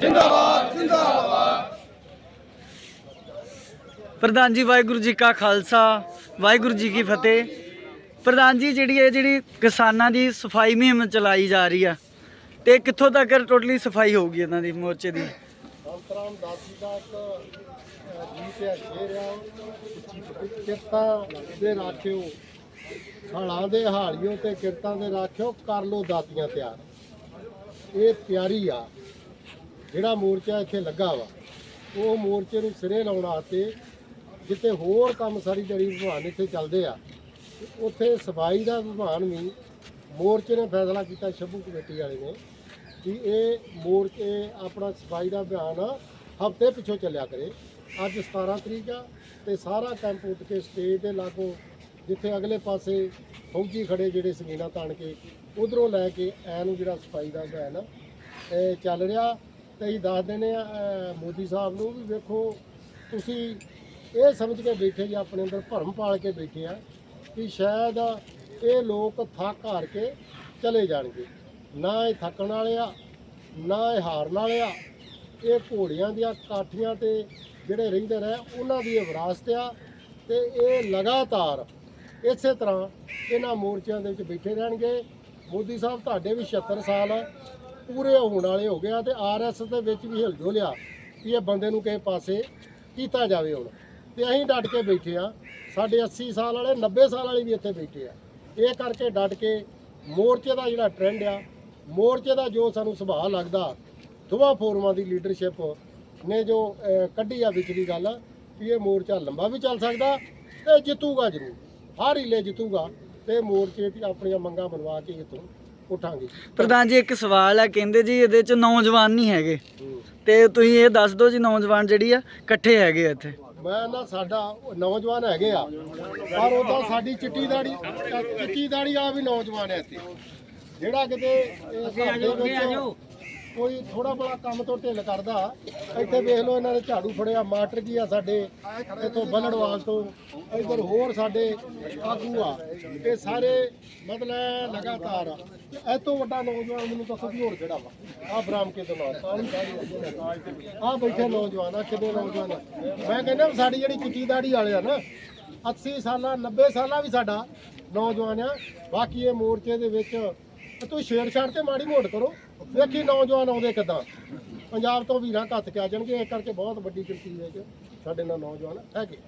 ਜਿੰਦਾਬਾਦ ਜਿੰਦਾਬਾਦ। ਪ੍ਰਧਾਨ ਜੀ ਵਾਹਿਗੁਰੂ ਜੀ ਕਾ ਖਾਲਸਾ ਵਾਹਿਗੁਰੂ ਜੀ ਕੀ ਫਤਿਹ। ਪ੍ਰਧਾਨ ਜੀ ਜਿਹੜੀ ਇਹ ਜਿਹੜੀ ਕਿਸਾਨਾਂ ਦੀ ਸਫ਼ਾਈ ਮੁਹਿੰਮ ਚਲਾਈ ਜਾ ਰਹੀ ਆ ਤੇ ਕਿੱਥੋਂ ਤੱਕ ਟੋਟਲੀ ਸਫ਼ਾਈ ਹੋਊਗੀ ਇਹਨਾਂ ਦੀ ਮੋਰਚੇ ਦੀ? ਸੰਤਰਾਮ ਦਾਸੀ ਦਾ ਇੱਕ ਅਹ, ਗੀਤ ਹੈ ਸ਼ੇਰ ਆ ਕਿਰਤਾਂ ਦੇ ਰਾਖਿਓ। ਹਾਲਾਂ ਦੇ ਹਾਲਿਓ ਤੇ ਕਿਰਤਾਂ ਦੇ ਰਾਖਿਓ ਕਰ ਲੋ ਦਾਤੀਆਂ ਤਿਆਰ। ਇਹ ਤਿਆਰੀ ਆ। ਜਿਹੜਾ ਮੋਰਚਾ ਇੱਥੇ ਲੱਗਾ ਵਾ ਉਹ ਮੋਰਚੇ ਨੂੰ ਸਿਰੇ ਲਾਉਣ ਵਾਸਤੇ ਜਿੱਥੇ ਹੋਰ ਕੰਮ ਸਾਰੀ ਜਿਹੜੀ ਵਿਭਾਨ ਇੱਥੇ ਚੱਲਦੇ ਆ ਉੱਥੇ ਸਫ਼ਾਈ ਦਾ ਵਿਭਾਨ ਵੀ ਮੋਰਚੇ ਨੇ ਫੈਸਲਾ ਕੀਤਾ ਸ਼ੰਭੂ ਕਮੇਟੀ ਵਾਲੇ ਨੇ ਕਿ ਇਹ ਮੋਰਚੇ ਆਪਣਾ ਸਫ਼ਾਈ ਦਾ ਅਭਿਆਨ ਹਫ਼ਤੇ ਪਿੱਛੋਂ ਚੱਲਿਆ ਕਰੇ। ਅੱਜ 17 ਤਰੀਕ ਆ ਤੇ ਸਾਰਾ ਕੈਂਪ ਉੱਠ ਕੇ ਸਟੇਜ ਦੇ ਲਾਗੋਂ ਜਿੱਥੇ ਅਗਲੇ ਪਾਸੇ ਫੌਜੀ ਖੜੇ ਜਿਹੜੇ ਸੰਗੀਨਾ ਤਾਣ ਕੇ ਉਧਰੋਂ ਲੈ ਕੇ ਐ ਨੂੰ ਜਿਹੜਾ ਸਫ਼ਾਈ ਦਾ ਅਭਿਆਨ ਆ, ਚੱਲ ਰਿਹਾ। ਤੇ ਅਸੀਂ ਦੱਸ ਦਿੰਦੇ ਆ ਮੋਦੀ ਸਾਹਿਬ ਨੂੰ ਵੀ ਵੇਖੋ, ਤੁਸੀਂ ਇਹ ਸਮਝ ਕੇ ਬੈਠੇ ਜੀ, ਆਪਣੇ ਅੰਦਰ ਭਰਮ ਪਾਲ ਕੇ ਬੈਠੇ ਆ ਕਿ ਸ਼ਾਇਦ ਇਹ ਲੋਕ ਥੱਕ ਹਾਰ ਕੇ ਚਲੇ ਜਾਣਗੇ। ਨਾ ਇਹ ਥੱਕਣ ਵਾਲੇ ਆ, ਨਾ ਇਹ ਹਾਰਨ ਵਾਲੇ ਆ। ਇਹ ਘੋੜੀਆਂ ਦੀਆਂ ਕਾਠੀਆਂ ਤੇ ਜਿਹੜੇ ਰਹਿੰਦੇ ਰਹੇ ਉਹਨਾਂ ਦੀ ਇਹ ਵਿਰਾਸਤ ਆ ਤੇ ਇਹ ਲਗਾਤਾਰ ਇਸੇ ਤਰ੍ਹਾਂ ਇਹਨਾਂ ਮੋਰਚਿਆਂ ਦੇ ਵਿੱਚ ਬੈਠੇ ਰਹਿਣਗੇ। ਮੋਦੀ ਸਾਹਿਬ, ਤੁਹਾਡੇ ਵੀ 76 ਸਾਲ ਪੂਰੇ ਹੋਣ ਵਾਲੇ ਹੋ ਗਿਆ ਤੇ ਆਰਐਸ ਦੇ ਵਿੱਚ ਵੀ ਹਿਲ ਜੁਲਿਆ ਕਿ ਇਹ ਬੰਦੇ ਨੂੰ ਕਿਸੇ ਪਾਸੇ ਕੀਤਾ ਜਾਵੇ ਹੁਣ। ਤੇ ਅਸੀਂ ਡਟ ਕੇ ਬੈਠੇ ਆ। ਸਾਡੇ 80 ਸਾਲ ਵਾਲੇ 90 ਸਾਲ ਵਾਲੇ ਵੀ ਇੱਥੇ ਬੈਠੇ ਆ। ਇਹ ਕਰਕੇ ਡਟ ਕੇ ਮੋਰਚੇ ਦਾ ਜਿਹੜਾ ਟ੍ਰੈਂਡ ਆ, ਮੋਰਚੇ ਦਾ ਜੋ ਸਾਨੂੰ ਸੁਭਾਅ ਲੱਗਦਾ, ਦੋਵਾਂ ਫੋਰਮਾਂ ਦੀ ਲੀਡਰਸ਼ਿਪ ਨੇ ਜੋ ਕੱਢੀ ਆ ਵਿਚਲੀ ਗੱਲ ਕਿ ਇਹ ਮੋਰਚਾ ਲੰਬਾ ਵੀ ਚੱਲ ਸਕਦਾ ਤੇ ਜਿੱਤੂਗਾ ਜ਼ਰੂਰ। ਹਰ ਹਿੱਲੇ ਜਿੱਤੂਗਾ ਤੇ ਮੋਰਚੇ ਤੇ ਆਪਣੀਆਂ ਮੰਗਾਂ ਬਣਵਾ ਕੇ ਇੱਥੋਂ ਉਠਾਂਗੇ। ਪ੍ਰਧਾਨ ਜੀ ਇੱਕ ਸਵਾਲ ਹੈ ਕਹਿੰਦੇ ਜੀ ਇਹਦੇ ਚ ਨੌਜਵਾਨ ਨਹੀਂ ਹੈਗੇ। ਤੇ ਤੁਸੀਂ ਇਹ ਦੱਸ ਦਿਓ ਜੀ ਨੌਜਵਾਨ ਜਿਹੜੀ ਆ ਇਕੱਠੇ ਹੈਗੇ ਆ ਇੱਥੇ। ਮੈਂ ਨਾ ਸਾਡਾ ਨੌਜਵਾਨ ਹੈਗੇ ਆ ਪਰ ਉਹਦਾ ਸਾਡੀ ਚਿੱਟੀ ਦਾੜੀ ਚਿੱਟੀ ਦਾੜੀ ਆ ਵੀ ਨੌਜਵਾਨ ਹੈ ਇੱਥੇ। ਜਿਹੜਾ ਕਿਤੇ ਦੇ ਵਿੱਚ ਕੋਈ ਥੋੜਾ ਬੜਾ ਕੰਮ ਤੋਂ ਢਿੱਲ ਕਰਦਾ, ਇੱਥੇ ਵੇਖ ਲਓ ਇਹਨਾਂ ਨੇ ਝਾੜੂ ਫੜਿਆ ਮਾਟਰ ਜੀ ਆ ਸਾਡੇ ਇੱਥੋਂ ਬੱਲੜਵਾਲ ਤੋਂ, ਇੱਧਰ ਹੋਰ ਸਾਡੇ ਆਗੂ ਆ, ਇਹ ਸਾਰੇ ਮਤਲਬ ਲਗਾਤਾਰ ਇਹ ਤੋਂ ਵੱਡਾ ਨੌਜਵਾਨ ਮੈਨੂੰ ਦੱਸੋ ਵੀ ਹੋਰ ਕਿਹੜਾ ਵਾ? ਆ ਬਰਾਮ ਕੇ ਤੋਂ ਆ ਬੈਠੇ ਨੌਜਵਾਨ ਆ ਕਿੰਨੇ ਨੌਜਵਾਨ ਆ? ਮੈਂ ਕਹਿੰਦਾ ਵੀ ਸਾਡੀ ਜਿਹੜੀ ਚਿੱਟੀ ਦਾੜੀ ਵਾਲੇ ਆ ਨਾ 80 ਸਾਲਾਂ 90 ਸਾਲਾਂ ਵੀ ਸਾਡਾ ਨੌਜਵਾਨ ਆ, ਬਾਕੀ ਇਹ ਮੋਰਚੇ ਦੇ ਵਿੱਚ ਤੇ ਤੂੰ ਛੇੜਛਾੜ ਤੇ ਮਾੜੀ ਮੋੜ ਕਰੋ। ਵੇਖੀ ਨੌਜਵਾਨ ਆਉਂਦੇ ਕਿਦਾਂ। ਪੰਜਾਬ ਤੋਂ ਵੀਰਾਂ ਘੱਤ ਕੇ ਆ ਜਾਣਗੇ ਇਸ ਕਰਕੇ ਬਹੁਤ ਵੱਡੀ ਗਿਣਤੀ ਵਿੱਚ ਸਾਡੇ ਨਾਲ ਨੌਜਵਾਨ ਹੈਗੇ।